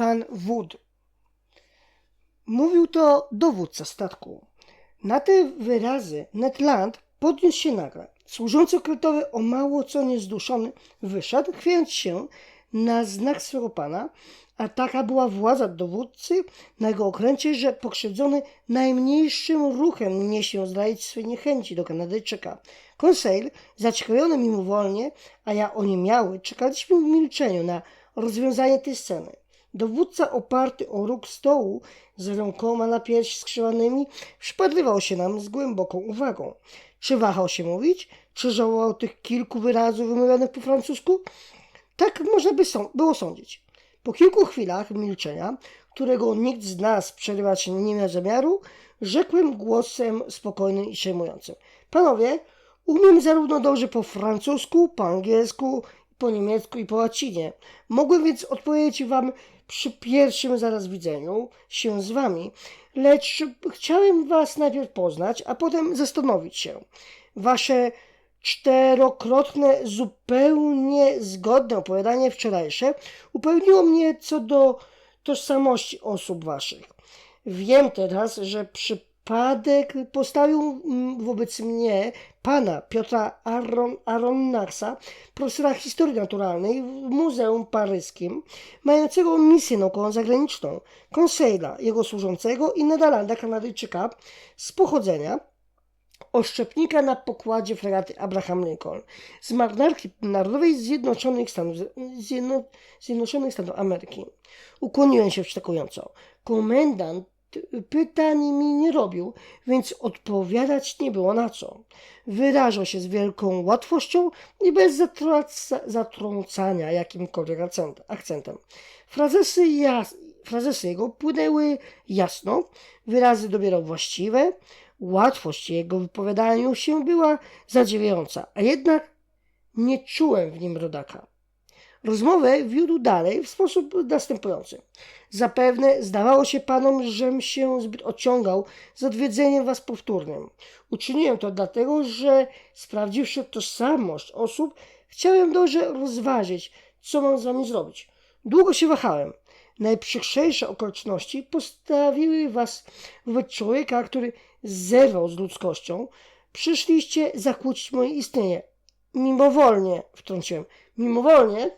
pan Wood. Mówił to dowódca statku. Na te wyrazy Ned Land podniósł się nagle. Służący okrętowy o mało co niezduszony wyszedł, chwiejąc się na znak swego pana, a taka była władza dowódcy na jego okręcie, że pokrzywdzony najmniejszym ruchem nie się zdradzić swej niechęci do Kanadyjczyka. Conseil, zaciekawiony mimowolnie, a ja o nie miały, czekaliśmy w milczeniu na rozwiązanie tej sceny. Dowódca oparty o róg stołu z rękoma na piersi skrzywanymi przypatrywał się nam z głęboką uwagą. Czy wahał się mówić? Czy żałował tych kilku wyrazów wymówionych po francusku? Tak można by są- było sądzić. Po kilku chwilach milczenia, którego nikt z nas przerywać nie miał zamiaru, rzekłem głosem spokojnym i przejmującym. Panowie, umiem zarówno dobrze po francusku, po angielsku, po niemiecku i po łacinie. Mogłem więc odpowiedzieć wam przy pierwszym zaraz widzeniu się z wami, lecz chciałem was najpierw poznać, a potem zastanowić się. Wasze czterokrotne, zupełnie zgodne opowiadanie wczorajsze upewniło mnie co do tożsamości osób waszych. Wiem teraz, że przypadek postawił mm, wobec mnie pana Piotra Aron, Aronnaxa, profesora historii naturalnej w Muzeum Paryskim, mającego misję naukową zagraniczną, Conseila, jego służącego i Nederlanda Kanadyjczyka z pochodzenia, oszczepnika na pokładzie fregaty Abraham Lincoln z marynarki narodowej Zjednoczonych Stanów, Zjedno, Zjednoczonych Stanów Ameryki. Ukłoniłem się wściekująco. Komendant pytań mi nie robił, więc odpowiadać nie było na co. Wyrażał się z wielką łatwością i bez zatrącania jakimkolwiek akcent, akcentem. Frazesy, jas, frazesy jego płynęły jasno, wyrazy dobierał właściwe, Łatwość jego wypowiadaniu się była zadziwiająca, a jednak nie czułem w nim rodaka. Rozmowę wiódł dalej w sposób następujący. Zapewne zdawało się panom, żem się zbyt ociągał z odwiedzeniem was powtórnym. Uczyniłem to dlatego, że sprawdziwszy tożsamość osób, chciałem dobrze rozważyć, co mam z wami zrobić. Długo się wahałem. Najprzykrzejsze okoliczności postawiły was wobec człowieka, który zerwał z ludzkością. Przyszliście zakłócić moje istnienie. Mimowolnie, wtrąciłem. Mimowolnie,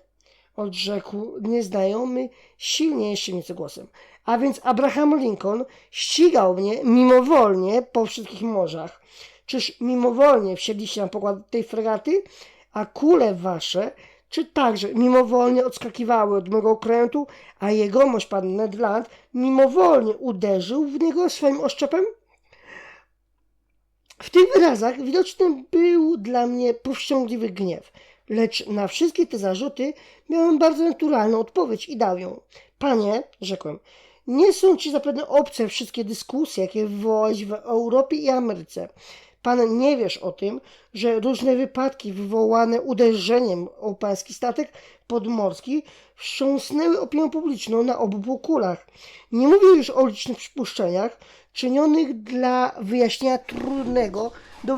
odrzekł nieznajomy, silniejszy nieco głosem. A więc Abraham Lincoln ścigał mnie mimowolnie po wszystkich morzach. Czyż mimowolnie wsiedliście na pokład tej fregaty, a kule wasze czy także mimowolnie odskakiwały od mego okrętu, a jegomość pan Ned Land mimowolnie uderzył w niego swoim oszczepem? W tych wyrazach widoczny był dla mnie powściągliwy gniew, lecz na wszystkie te zarzuty miałem bardzo naturalną odpowiedź i dał ją. Panie, rzekłem, nie są ci zapewne obce wszystkie dyskusje, jakie wywołałeś w Europie i Ameryce. Pan nie wiesz o tym, że różne wypadki wywołane uderzeniem o pański statek podmorski wstrząsnęły opinią publiczną na obu półkulach. Nie mówię już o licznych przypuszczeniach czynionych dla wyjaśnienia trudnego do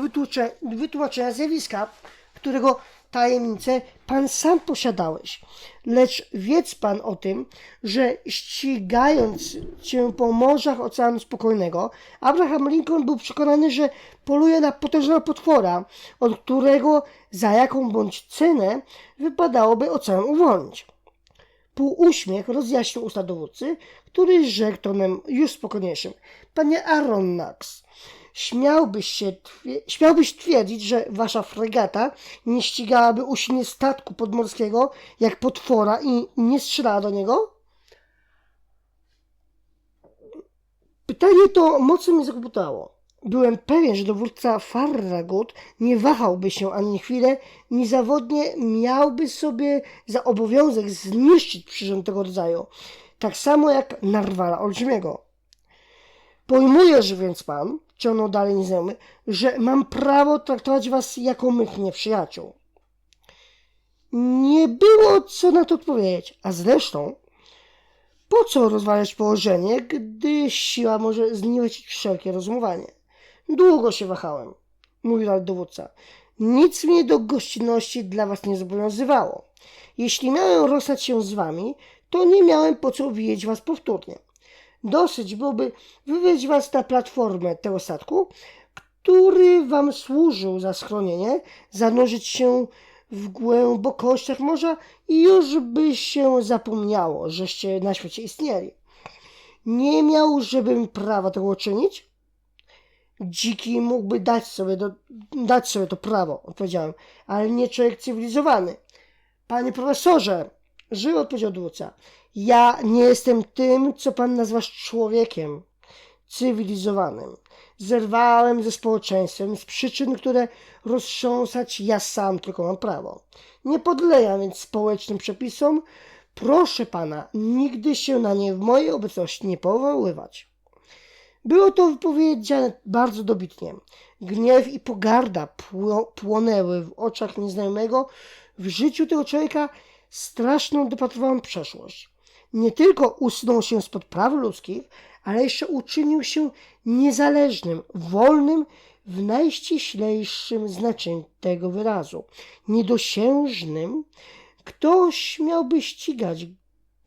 wytłumaczenia zjawiska, którego tajemnicę pan sam posiadałeś. Lecz wiedz pan o tym, że ścigając cię po morzach Oceanu Spokojnego, Abraham Lincoln był przekonany, że poluje na potężnego potwora, od którego za jaką bądź cenę wypadałoby ocean uwolnić. Półuśmiech rozjaśnił usta dowódcy, który rzekł tonem już spokojniejszym. Panie Aronnax, śmiałbyś, się śmiałbyś twierdzić, że wasza fregata nie ścigałaby usilnie statku podmorskiego jak potwora i nie strzelała do niego? Pytanie to mocno mnie zakłopotała. Byłem pewien, że dowódca Farragut nie wahałby się ani chwilę, niezawodnie miałby sobie za obowiązek zniszczyć przyrząd tego rodzaju, tak samo jak narwala olbrzymiego. Pojmujesz więc pan, ciągnął dalej nieznajomy, że mam prawo traktować was jako mych nieprzyjaciół. Nie było co na to odpowiedzieć, a zresztą po co rozwalać położenie, gdy siła może zniweczyć wszelkie rozumowanie? Długo się wahałem, mówił dalej dowódca. Nic mnie do gościnności dla was nie zobowiązywało. Jeśli miałem rozstać się z wami, to nie miałem po co widzieć was powtórnie. Dosyć byłoby wywieźć was na platformę tego statku, który wam służył za schronienie, zanurzyć się w głębokościach morza i już by się zapomniało, żeście na świecie istnieli. Nie miał, żebym prawa tego czynić? Dziki mógłby dać sobie, do, dać sobie to prawo, odpowiedziałem, ale nie człowiek cywilizowany. Panie profesorze, żył odpowiedział dowódca, ja nie jestem tym, co pan nazywasz człowiekiem cywilizowanym. Zerwałem ze społeczeństwem z przyczyn, które roztrząsać ja sam tylko mam prawo. Nie podleję więc społecznym przepisom. Proszę pana, nigdy się na nie w mojej obecności nie powoływać. Było to wypowiedziane bardzo dobitnie. Gniew i pogarda pło- płonęły w oczach nieznajomego. W życiu tego człowieka straszną dopatrywałem przeszłość. Nie tylko usunął się spod praw ludzkich, ale jeszcze uczynił się niezależnym, wolnym w najściślejszym znaczeniu tego wyrazu, niedosiężnym. Ktoś miałby ścigać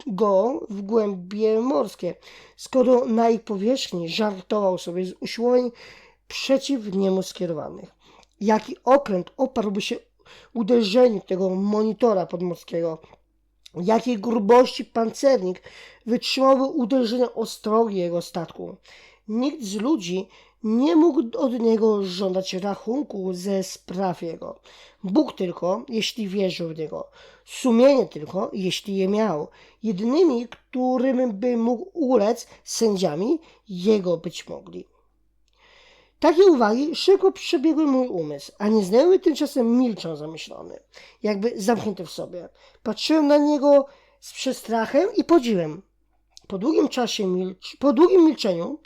go w głębie morskie, skoro na ich powierzchni żartował sobie z usiłowań przeciw niemu skierowanych. Jaki okręt oparłby się uderzeniu tego monitora podmorskiego, jakiej grubości pancernik wytrzymałby uderzenie ostrogi jego statku. Nikt z ludzi nie mógł od niego żądać rachunku ze spraw jego. Bóg tylko, jeśli wierzył w niego. Sumienie tylko, jeśli je miał. Jedynymi, którym by mógł ulec sędziami, jego być mogli. Takie uwagi szybko przebiegły mój umysł, a nieznajomy tymczasem milczał zamyślony, jakby zamknięty w sobie. Patrzyłem na niego z przestrachem i podziwem. Po długim czasie milcz... po długim milczeniu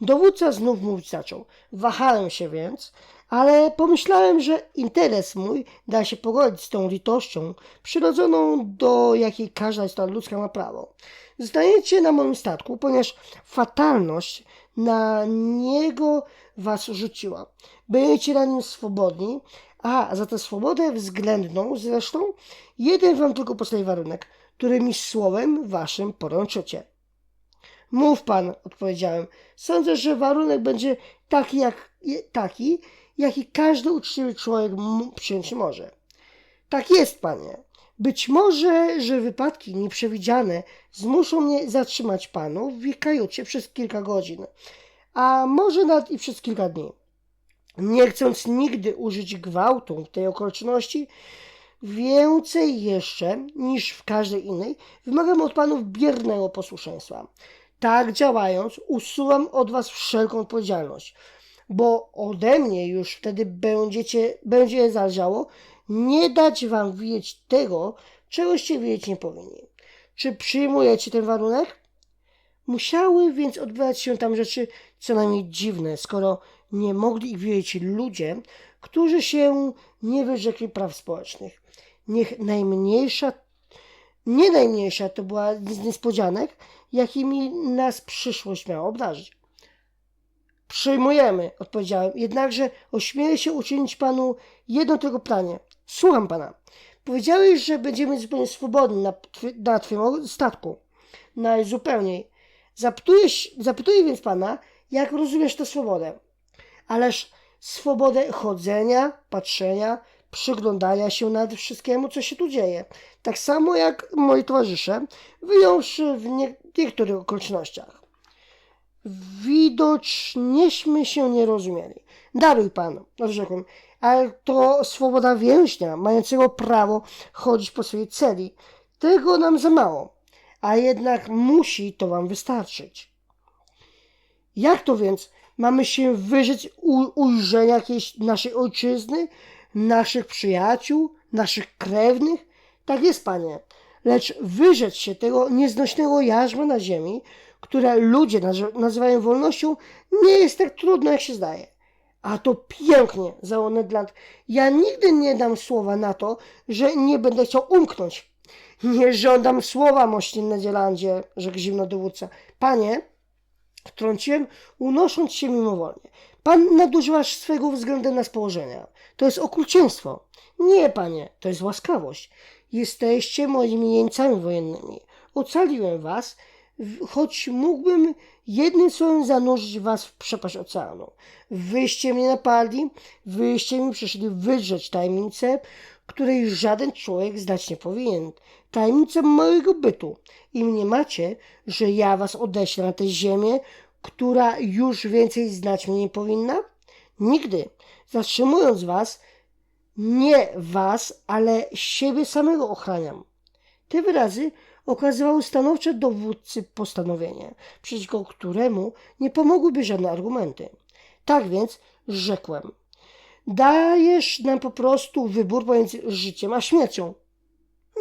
dowódca znów mówić zaczął. Wahałem się więc, ale pomyślałem, że interes mój da się pogodzić z tą litością przyrodzoną, do jakiej każda istota ludzka ma prawo. Zdajecie na moim statku, ponieważ fatalność na niego was rzuciła. Będziecie na nim swobodni, a za tę swobodę względną zresztą jeden wam tylko postawi warunek, który mi słowem waszym poręczycie. Mów pan, odpowiedziałem. Sądzę, że warunek będzie taki, jak, taki, jaki każdy uczciwy człowiek przyjąć może. Tak jest, panie. Być może, że wypadki nieprzewidziane zmuszą mnie zatrzymać panu w kajucie przez kilka godzin, a może nawet i przez kilka dni. Nie chcąc nigdy użyć gwałtu w tej okoliczności, więcej jeszcze niż w każdej innej, wymagam od panów biernego posłuszeństwa. Tak działając, usuwam od was wszelką odpowiedzialność, bo ode mnie już wtedy będziecie, będzie zależało nie dać wam wiedzieć tego, czegoście wiedzieć nie powinni. Czy przyjmujecie ten warunek? Musiały więc odbywać się tam rzeczy co najmniej dziwne, skoro nie mogli ich wiedzieć ludzie, którzy się nie wyrzekli praw społecznych. Niech najmniejsza, nie najmniejsza to była z niespodzianek, jakimi nas przyszłość miała obdarzyć. Przyjmujemy, odpowiedziałem, jednakże ośmielę się uczynić panu jedno tylko planie. Słucham pana. Powiedziałeś, że będziemy zupełnie swobodni na, twy- na statku. Najzupełniej. Zapytuję, się- zapytuję więc pana, jak rozumiesz tę swobodę. Ależ swobodę chodzenia, patrzenia, przyglądania się nad wszystkiemu, co się tu dzieje. Tak samo jak moi towarzysze, wyjąwszy w nie, niektórych okolicznościach. Widocznyeśmy się nie rozumieli. Daruj pan, odrzekłem, ale to swoboda więźnia, mającego prawo chodzić po swojej celi. Tego nam za mało, a jednak musi to wam wystarczyć. Jak to więc? Mamy się u- ujrzenia jakiejś naszej ojczyzny, naszych przyjaciół, naszych krewnych? Tak jest, panie. Lecz wyrzec się tego nieznośnego jarzma na ziemi, które ludzie naz- nazywają wolnością, nie jest tak trudno, jak się zdaje. A to pięknie, zawołał Ned Land. Ja nigdy nie dam słowa na to, że nie będę chciał umknąć. Nie żądam słowa, mości Nedzie rzekł zimno dowódca. Panie, wtrąciłem, unosząc się mimowolnie. Pan nadużywasz swego względem nas położenia. To jest okrucieństwo. Nie, panie, to jest łaskawość. Jesteście moimi jeńcami wojennymi. ocaliłem was, choć mógłbym jednym słowem zanurzyć was w przepaść oceanu. Wyście mnie napadli, wyście mi przyszli wydrzeć tajemnicę, której żaden człowiek znać nie powinien. Tajemnicę mojego bytu. I mnie macie, że ja was odeślę na tę ziemię, która już więcej znać mnie nie powinna? Nigdy. Zatrzymując was, nie was, ale siebie samego ochraniam. Te wyrazy okazywały stanowcze dowódcy postanowienie, przeciwko któremu nie pomogłyby żadne argumenty. Tak więc rzekłem: Dajesz nam po prostu wybór pomiędzy życiem a śmiercią.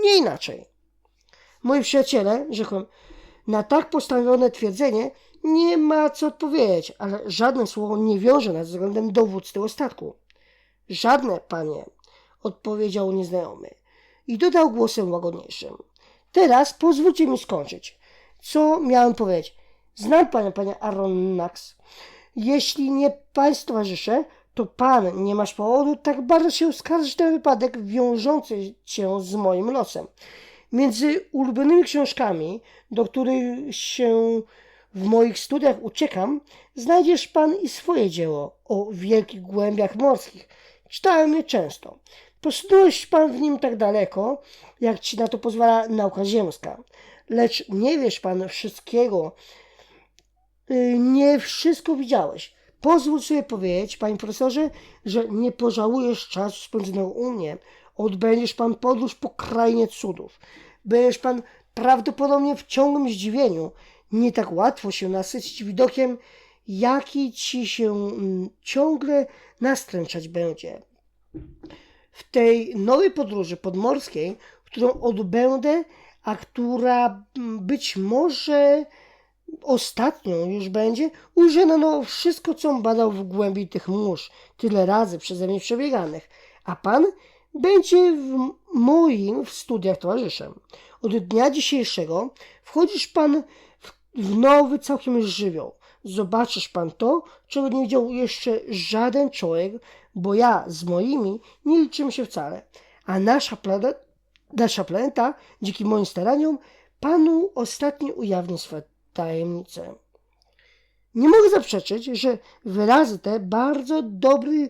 Nie inaczej. Moi przyjaciele, rzekłem, na tak postawione twierdzenie nie ma co odpowiedzieć, ale żadne słowo nie wiąże nas względem dowódcy tego statku. Żadne, panie, odpowiedział nieznajomy i dodał głosem łagodniejszym. Teraz pozwólcie mi skończyć. Co miałem powiedzieć? Znam pana, panie Aronnax. Jeśli nie państwo towarzysze, to pan nie masz powodu tak bardzo się skarżyć na wypadek wiążący się z moim losem. Między ulubionymi książkami, do których się w moich studiach uciekam, znajdziesz pan i swoje dzieło o wielkich głębiach morskich. Czytałem je często. Posunąłeś pan w nim tak daleko, jak ci na to pozwala nauka ziemska. Lecz nie wiesz pan wszystkiego, y, nie wszystko widziałeś. Pozwól sobie powiedzieć, panie profesorze, że nie pożałujesz czasu spędzonego u mnie. Odbędziesz pan podróż po krainie cudów. Będziesz pan prawdopodobnie w ciągłym zdziwieniu. Nie tak łatwo się nasycić widokiem, jaki ci się mm, ciągle nastręczać będzie. W tej nowej podróży podmorskiej, którą odbędę, a która mm, być może ostatnią już będzie, nowo wszystko, co badał w głębi tych mórz, tyle razy przeze mnie przebieganych, a pan będzie w moim w studiach towarzyszem. Od dnia dzisiejszego wchodzisz pan w, nowy całkiem żywioł. Zobaczysz pan to, czego nie widział jeszcze żaden człowiek, bo ja z moimi nie liczymy się wcale. A nasza planeta, nasza planeta, dzięki moim staraniom, panu ostatnio ujawni swoje tajemnice. Nie mogę zaprzeczyć, że wyrazy te bardzo dobry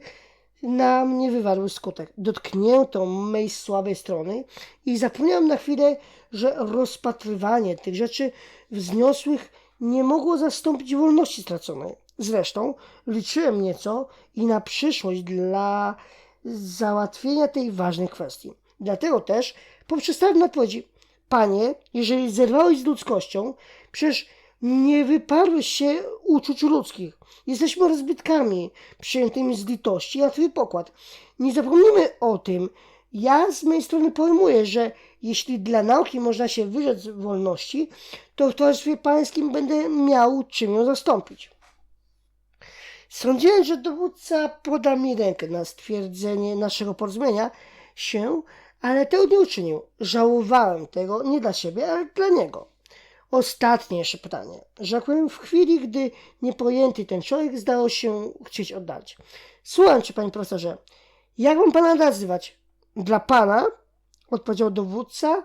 na mnie wywarły skutek. Dotknięto mej słabej strony i zapomniałem na chwilę, że rozpatrywanie tych rzeczy wzniosłych nie mogło zastąpić wolności straconej. Zresztą liczyłem nieco i na przyszłość dla załatwienia tej ważnej kwestii. Dlatego też poprzestałem na odpowiedzi. Panie, jeżeli zerwałeś z ludzkością, przecież nie wyparłeś się uczuć ludzkich. Jesteśmy rozbytkami przyjętymi z litości na twój pokład. Nie zapomnijmy o tym. Ja z mojej strony pojmuję, że jeśli dla nauki można się wyrzec wolności, to w towarzystwie pańskim będę miał czym ją zastąpić. Sądziłem, że dowódca poda mi rękę na stwierdzenie naszego porozumienia się, ale tego nie uczynił. Żałowałem tego nie dla siebie, ale dla niego. Ostatnie jeszcze pytanie. Rzekłem w chwili, gdy niepojęty ten człowiek zdało się chcieć oddać. Słucham cię, panie profesorze. Jak mam pana nazywać? Dla pana? Odpowiedział dowódca.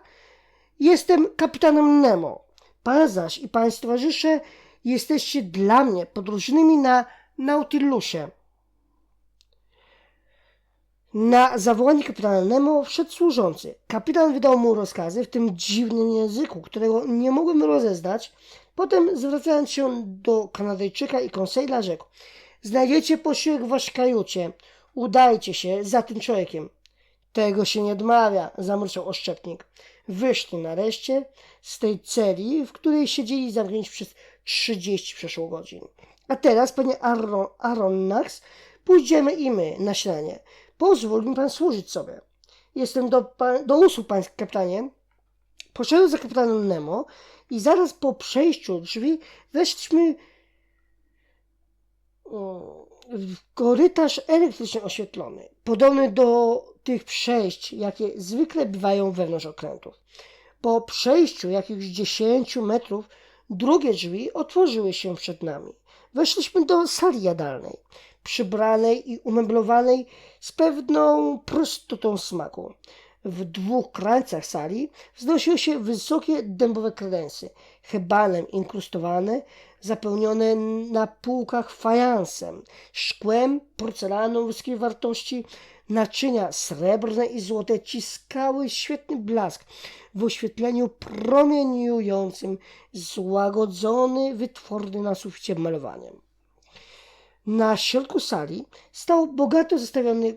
Jestem kapitanem Nemo. Pan zaś i państwo towarzysze jesteście dla mnie podróżnymi na Nautilusie. Na zawołanie kapitana Nemo wszedł służący. Kapitan wydał mu rozkazy w tym dziwnym języku, którego nie mogłem rozeznać. Potem, zwracając się do Kanadyjczyka i konsejla, rzekł: Znajdziecie posiłek w waszej kajucie. Udajcie się za tym człowiekiem. Tego się nie odmawia, zamruczał oszczepnik. Wyszli nareszcie z tej celi, w której siedzieli zamknięci przez 30 przeszło godzin. A teraz, panie Aron, Aronnax, pójdziemy i my na śniadanie. Pozwól mi pan służyć sobie. Jestem do, pan, do usług, panie kapitanie. Poszedłem za kapitanem Nemo i zaraz po przejściu drzwi weszliśmy w korytarz elektrycznie oświetlony, podobny do tych przejść, jakie zwykle bywają wewnątrz okrętów. Po przejściu jakichś 10 metrów drugie drzwi otworzyły się przed nami. Weszliśmy do sali jadalnej, przybranej i umeblowanej z pewną prostotą smaku. W dwóch krańcach sali wznosiły się wysokie dębowe kredensy, hebalem inkrustowane, zapełnione na półkach fajansem, szkłem, porcelaną wysokiej wartości, naczynia srebrne i złote ciskały świetny blask w oświetleniu promieniującym, złagodzony, wytworny na suficie malowaniem. Na środku sali stał bogato zestawiony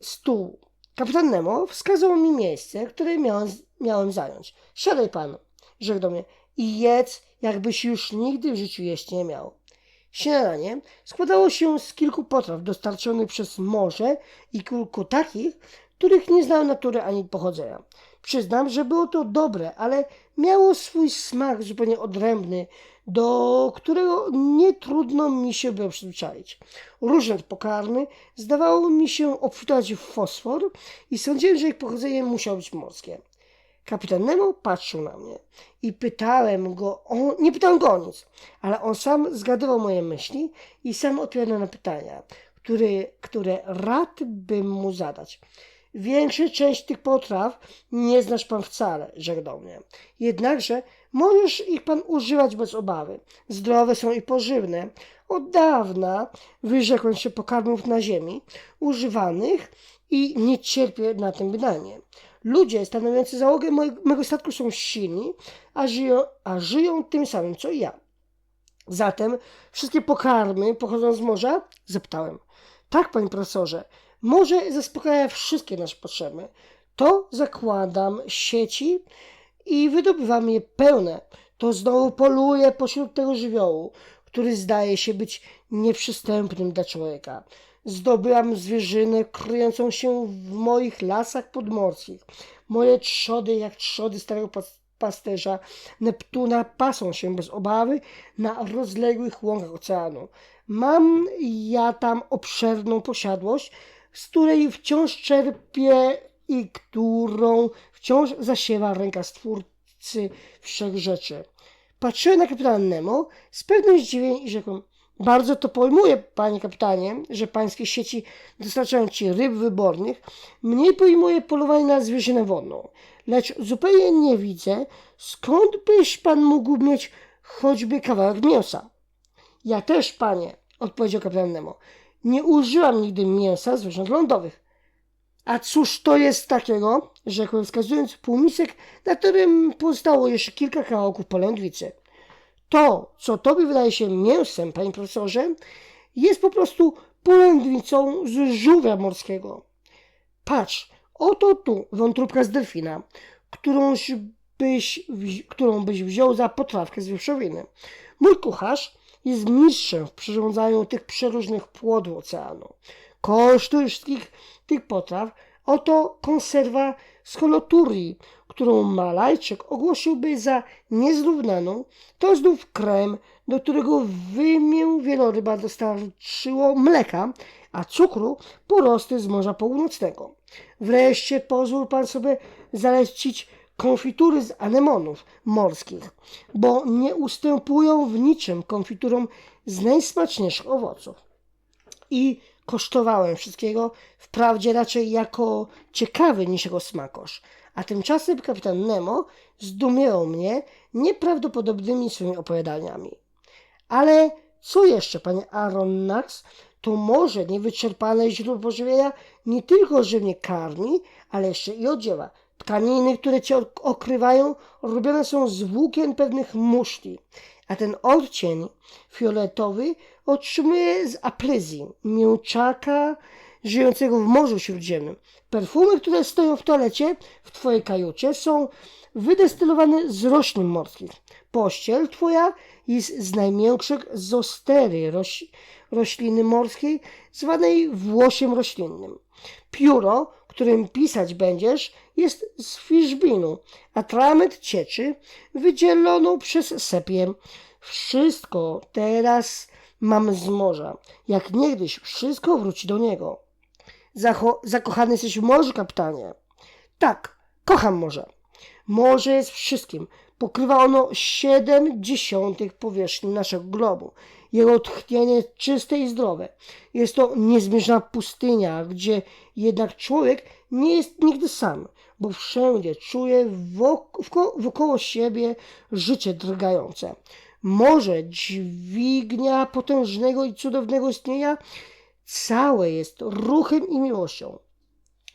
stół. Kapitan Nemo wskazał mi miejsce, które miałem, miałem zająć. Siadaj pan, rzekł do mnie, i jedz, jakbyś już nigdy w życiu jeść nie miał. Śniadanie składało się z kilku potraw dostarczonych przez morze i kilku takich, których nie znałem natury ani pochodzenia. Przyznam, że było to dobre, ale miało swój smak zupełnie odrębny, do którego nie trudno mi się było przyzwyczaić. Różne pokarmy zdawało mi się obfitować w fosfor i sądziłem, że ich pochodzenie musiało być morskie. Kapitan Nemo patrzył na mnie i pytałem go o, nie pytałem go o nic, ale on sam zgadywał moje myśli i sam odpowiadał na pytania, które, które rad bym mu zadać. Większa część tych potraw nie znasz pan wcale, rzekł do mnie. Jednakże możesz ich pan używać bez obawy. Zdrowe są i pożywne. Od dawna wyrzekłem się pokarmów na ziemi, używanych i nie cierpię na tym wydanie. Ludzie stanowiący załogę mojego, statku są silni, a żyją, a żyją tym samym, co ja. Zatem wszystkie pokarmy pochodzą z morza? Zapytałem. Tak, panie profesorze. Morze zaspokaja wszystkie nasze potrzeby. To zakładam sieci i wydobywam je pełne. To znowu poluję pośród tego żywiołu, który zdaje się być nieprzystępnym dla człowieka. Zdobyłam zwierzynę kryjącą się w moich lasach podmorskich. Moje trzody, jak trzody starego pas- pasterza Neptuna, pasą się bez obawy na rozległych łąkach oceanu. Mam ja tam obszerną posiadłość, z której wciąż czerpię i którą wciąż zasiewa ręka Stwórcy wszech rzeczy. Patrzyłem na kapitana Nemo z pewnym zdziwieniem i rzekłem, bardzo to pojmuję, panie kapitanie, że pańskie sieci dostarczają ci ryb wybornych. Mniej pojmuję polowanie na zwierzynę wodną. Lecz zupełnie nie widzę, skąd byś pan mógł mieć choćby kawałek mięsa. Ja też, panie, odpowiedział kapitan Nemo. Nie użyłam nigdy mięsa zwierząt lądowych. A cóż to jest takiego? Rzekłem, wskazując półmisek, na którym pozostało jeszcze kilka kawałków polędwicy. To, co tobie wydaje się mięsem, panie profesorze, jest po prostu polędwicą z żółwia morskiego. Patrz, oto tu wątróbka z delfina, którąś byś, którą byś wziął za potrawkę z wieprzowiny. Mój kucharz jest mistrzem w przyrządzaniu tych przeróżnych płodów oceanu. Koszty wszystkich tych potraw oto konserwa z holoturii, którą Malajczyk ogłosiłby za niezrównaną, to znów krem, do którego wymię wieloryba dostarczyło mleka, a cukru porosty z Morza Północnego. Wreszcie pozwól pan sobie zalecić konfitury z anemonów morskich, bo nie ustępują w niczym konfiturom z najsmaczniejszych owoców. I kosztowałem wszystkiego, wprawdzie raczej jako ciekawy niż jako smakosz. A tymczasem kapitan Nemo zdumiewał mnie nieprawdopodobnymi swymi opowiadaniami. Ale co jeszcze, panie Aronnax, to może niewyczerpane źródło pożywienia nie tylko że mnie karmi, ale jeszcze i odziewa. Tkaniny, które cię ok- okrywają, robione są z włókien pewnych muszli, a ten odcień fioletowy otrzymuję z apryzji, mięczaka żyjącego w Morzu Śródziemnym. Perfumy, które stoją w toalecie w twojej kajucie są wydestylowane z roślin morskich. Pościel twoja jest z najmiększych zostery roś, rośliny morskiej, zwanej włosiem roślinnym. Pióro, którym pisać będziesz, jest z fiszbinu, atrament cieczy wydzieloną przez sepię. Wszystko teraz mam z morza. Jak niegdyś wszystko wróci do niego. Zacho- zakochany jesteś w morzu, kapitanie? Tak, kocham morze. Morze jest wszystkim. Pokrywa ono siedem dziesiątych powierzchni naszego globu. Jego tchnienie czyste i zdrowe. Jest to niezmierzona pustynia, gdzie jednak człowiek nie jest nigdy sam, bo wszędzie czuje wok- wko- wokoło siebie życie drgające. Morze dźwignia potężnego i cudownego istnienia całe jest ruchem i miłością.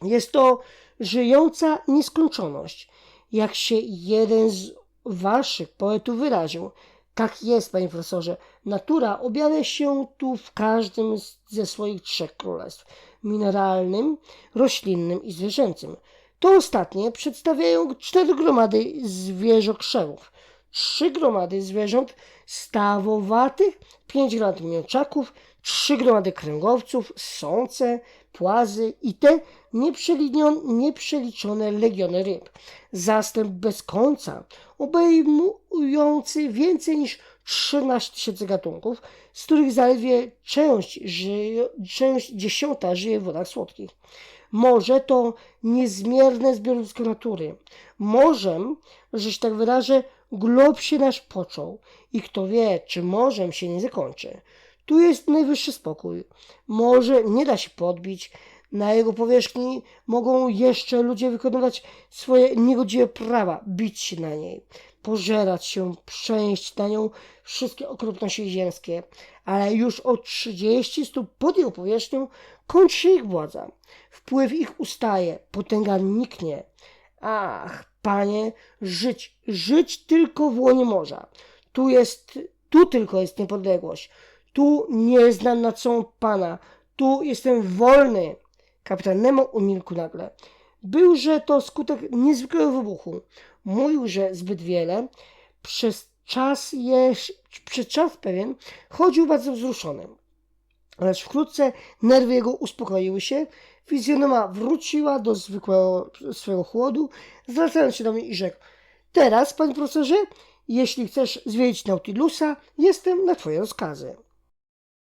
Jest to żyjąca nieskończoność. Jak się jeden z waszych poetów wyraził, tak jest, panie profesorze. Natura objawia się tu w każdym ze swoich trzech królestw mineralnym, roślinnym i zwierzęcym. To ostatnie przedstawiają cztery gromady zwierzokrzewów, trzy gromady zwierząt stawowatych, pięć gromad mięczaków, trzy gromady kręgowców, sące, płazy i te nieprzeliczone legiony ryb. Zastęp bez końca, obejmujący więcej niż 13 tysięcy gatunków, z których zaledwie część, żyje, część dziesiąta żyje w wodach słodkich. Morze to niezmierne zbiorowisko natury. Morzem, że się tak wyrażę, glob się nasz począł i kto wie, czy morzem się nie zakończy. Tu jest najwyższy spokój. Morze nie da się podbić. Na jego powierzchni mogą jeszcze ludzie wykonywać swoje niegodziwe prawa, bić się na niej, pożerać się, przenieść na nią wszystkie okropności ziemskie, ale już o 30 stóp pod jego powierzchnią kończy się ich władza. Wpływ ich ustaje, potęga niknie. Ach, panie, żyć, żyć tylko w łonie morza. Tu jest, tu tylko jest niepodległość. Tu nie znam nad sobą pana. Tu jestem wolny. Kapitan Nemo umilkł nagle. Byłże to skutek niezwykłego wybuchu. Mówił, że zbyt wiele. Przez czas, jeż, przez czas pewien chodził bardzo wzruszony. Lecz wkrótce nerwy jego uspokoiły się, fizjonoma wróciła do zwykłego swojego chłodu, zwracając się do mnie i rzekł Teraz, panie profesorze, jeśli chcesz zwiedzić Nautilusa, jestem na twoje rozkazy.